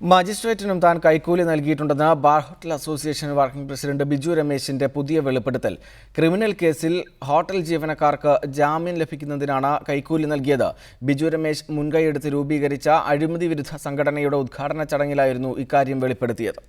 മജിസ്ട്രേറ്റിനും താൻ കൈക്കൂലി നൽകിയിട്ടുണ്ടെന്ന് bar hotel association working president Biju രമേശിന്റെ പുതിയ വെളിപ്പെടുത്തൽ. ക്രിമിനൽ കേസിൽ ഹോട്ടൽ ജീവനക്കാർക്ക് ജാമ്യം ലഭിക്കുന്നതിനാണ് കൈക്കൂലി നൽകിയത്. ബിജു രമേശ് മുൻകൈയെടുത്ത് രൂപീകരിച്ച അഴിമതി വിരുദ്ധ സംഘടനയുടെ ഉദ്ഘാടന ചടങ്ങിലായിരുന്നു ഇക്കാര്യം വെളിപ്പെടുത്തിയത്.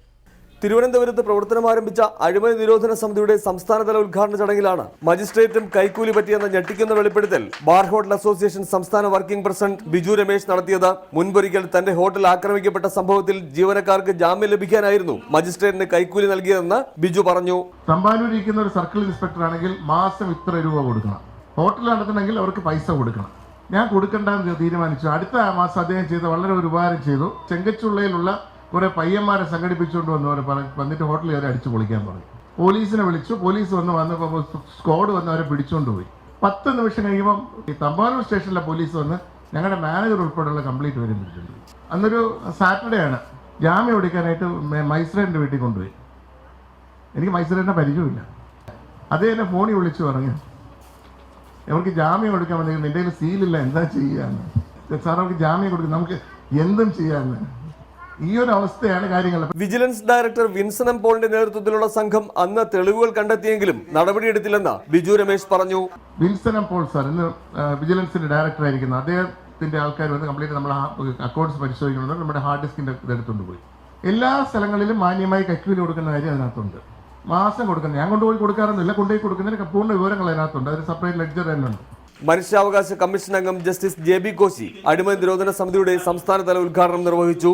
തിരുവനന്തപുരത്ത് പ്രവർത്തനം ആരംഭിച്ച അഴിമതി നിരോധന സമിതിയുടെ സംസ്ഥാനതല ഉദ്ഘാടന ചടങ്ങിലാണ് മജിസ്ട്രേറ്റും കൈക്കൂലി പറ്റിയെന്ന ഞെട്ടിക്കുന്ന വെളിപ്പെടുത്തൽ ബാർ ഹോട്ടൽ അസോസിയേഷൻ സംസ്ഥാന വർക്കിംഗ് പ്രസിഡന്റ് ബിജു രമേശ് നടത്തിയത് മുൻപൊരിക്കൽ തന്റെ ഹോട്ടൽ ആക്രമിക്കപ്പെട്ട സംഭവത്തിൽ ജീവനക്കാർക്ക് ജാമ്യം ലഭിക്കാനായിരുന്നു മജിസ്ട്രേറ്റിന് കൈക്കൂലി നൽകിയതെന്ന് ബിജു പറഞ്ഞു. തമ്പാനൂരിക്കുന്ന ഒരു സർക്കിൾ ഇൻസ്പെക്ടർ ആണെങ്കിൽ മാസം ഇത്ര രൂപ കൊടുക്കണം. ഹോട്ടൽ നടത്തണമെങ്കിൽ അവർക്ക് പൈസ കൊടുക്കണം. ഞാൻ കൊടുക്കണ്ടെന്ന് തീരുമാനിച്ചു. അടുത്ത മാസം അദ്ദേഹം ചെയ്ത വളരെ ഒരു ഉപകാരം ചെയ്തു. ചെങ്കച്ചുള്ളയിലുള്ള കുറെ പയ്യന്മാരെ സംഘടിപ്പിച്ചുകൊണ്ട് വന്നവർ വന്നിട്ട് ഹോട്ടലിൽ അവരെ അടിച്ചു പൊളിക്കാൻ പറഞ്ഞു. പോലീസിനെ വിളിച്ചു. പോലീസ് വന്ന് വന്നപ്പോൾ സ്ക്വാഡ് വന്ന് അവരെ പിടിച്ചുകൊണ്ട് പോയി. പത്ത് നിമിഷം കഴിയുമ്പം ഈ തമ്പാനൂർ സ്റ്റേഷനിലെ പോലീസ് വന്ന് ഞങ്ങളുടെ മാനേജർ ഉൾപ്പെടെയുള്ള കംപ്ലീറ്റ് വരും അന്നൊരു സാറ്റർഡേ ആണ്. ജാമ്യം എടുക്കാനായിട്ട് മൈസ്രേന്റെ വീട്ടിൽ കൊണ്ടുപോയി. എനിക്ക് മൈസൂരിനെ പരിചയമില്ല അതേ എന്നെ ഫോണിൽ വിളിച്ചു പറഞ്ഞു. അവർക്ക് ജാമ്യം കൊടുക്കാൻ വന്നെങ്കിൽ നിന്റെ കയ്യിൽ സീലില്ല എന്താ ചെയ്യാന്ന്? സാർ അവർക്ക് ജാമ്യം കൊടുക്കും. നമുക്ക് എന്തും ചെയ്യാന്ന്. ഈ ഒരു അവസ്ഥയാണ് കാര്യങ്ങൾ. വിജിലൻസ് ഡയറക്ടർ വിൻസൻ എം പോളിന്റെ നേതൃത്വത്തിലുള്ള സംഘം അന്ന് തെളിവുകൾ കണ്ടെത്തിയെങ്കിലും നടപടിയെടുത്തില്ലെന്ന് ബിജു രമേശ് പറഞ്ഞു. വിൻസൻ എം പോൾ സാർ ഇന്ന് വിജിലൻസിന്റെ ഡയറക്ടർ ആയിരിക്കുന്നു അദ്ദേഹത്തിന്റെ ആൾക്കാർ വന്ന് കംപ്ലീറ്റ് നമ്മുടെ അക്കൗണ്ട്സ് പരിശോധിക്കുന്നത് നമ്മുടെ ഹാർഡ് ഡിസ്കിന്റെ ഇതെടുത്തുകൊണ്ട് പോയി. എല്ലാ സ്ഥലങ്ങളിലും മാന്യമായി കൈക്കൂലി കൊടുക്കുന്ന കാര്യം അതിനകത്തുണ്ട്. മാസം കൊടുക്കുന്നത് ഞാൻ കൊണ്ടുപോയി കൊടുക്കാറൊന്നുമില്ല കൊണ്ടുപോയി കൊടുക്കുന്നതിന് പൂർണ വിവരങ്ങൾ അതിനകത്തുണ്ട്. അതിന് സെപ്പറേറ്റ് ലെഡ്ജർ തന്നെ ഉണ്ട് മനുഷ്യാവകാശ കമ്മീഷൻ അംഗം ജസ്റ്റിസ് ജെ ബി കോശി അടിമ നിരോധന സമിതിയുടെ സംസ്ഥാനതല ഉദ്ഘാടനം നിർവഹിച്ചു.